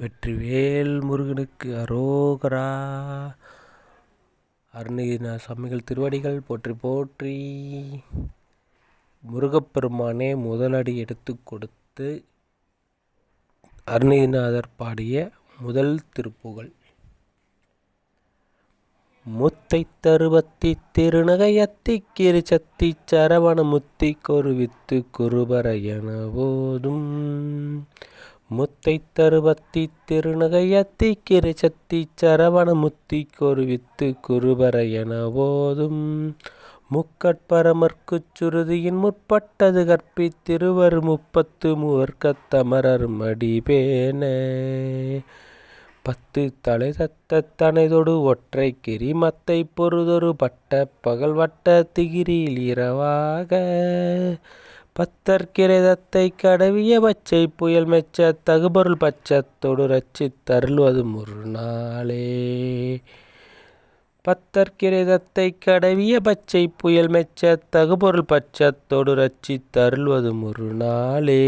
வெற்றிவேல் முருகனுக்கு அரோகரா. அருணகிரிநாத சுவாமிகள் திருவடிகள் போற்றி போற்றி. முருகப்பெருமானே முதலடி எடுத்து கொடுத்து அருணகிரிநாதர் பாடிய முதல் திருப்புகழ். முத்தை தருவத்தி திருநகையத்தி கிரிச்சத்தி சரவண முத்தி கொருவித்து என போதும் முத்தை தருவத்தி திருநகையத்தி கிரிச்சத்தி சரவண முத்தி கொருவித்து என போதும் முக்கட்பரமர்க்குச் சுருதியின் முற்பட்டது கற்பி திருவர் முப்பத்து மூவர்க்கத்தமரர் மடிபேனே. பத்து தலை தத்த தனைதொடு ஒற்றை கிரி மத்தை பொறுதொரு பட்ட பகல் வட்ட திகிரியில் இரவாக. பத்தற்கிரதத்தை கடவிய பச்சை புயல் மெச்ச தகுபொருள் பச்சத்தோடு ரச்சி தருள்வது ஒரு நாளே கடவிய பச்சை புயல் மெச்ச தகுபொருள் பச்சத்தோடு ரச்சி தருள்வது ஒரு நாளே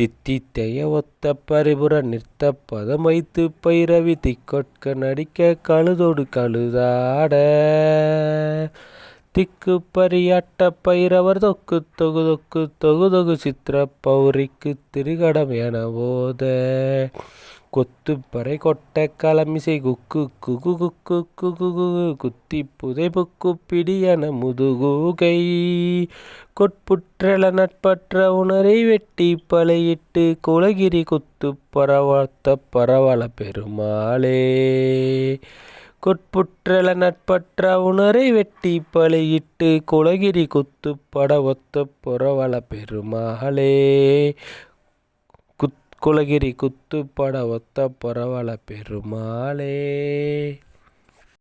தித்தித்தைய ஒத்த பரிபுற நிற்த பதம் வைத்து பைரவி திக்கொட்க நடிக்க கழுதோடு கழுதாட. திக்கு பரியாட்ட பைரவர் தொக்கு தொகு தொக்கு தொகு தொகு சித்திர பௌரிக்கு திருகடம் என போத கொத்து பறை கொட்ட களமிசை குக்கு குகு குக்கு குகு குகு குத்தி புதை புக்கு பிடியன முதுகூகை கொட்புற்றல நட்பற்ற உணரை வெட்டி பழையிட்டு குலகிரி குத்து பரவத்த பரவல பெருமாளே. கொட்புற்றல நட்பற்ற உணரை வெட்டி பலையிட்டு குலகிரி குத்து ஒத்த புறவள பெருமகளே குத் குலகிரி குத்து பட ஒத்த பரவல பெருமாளே.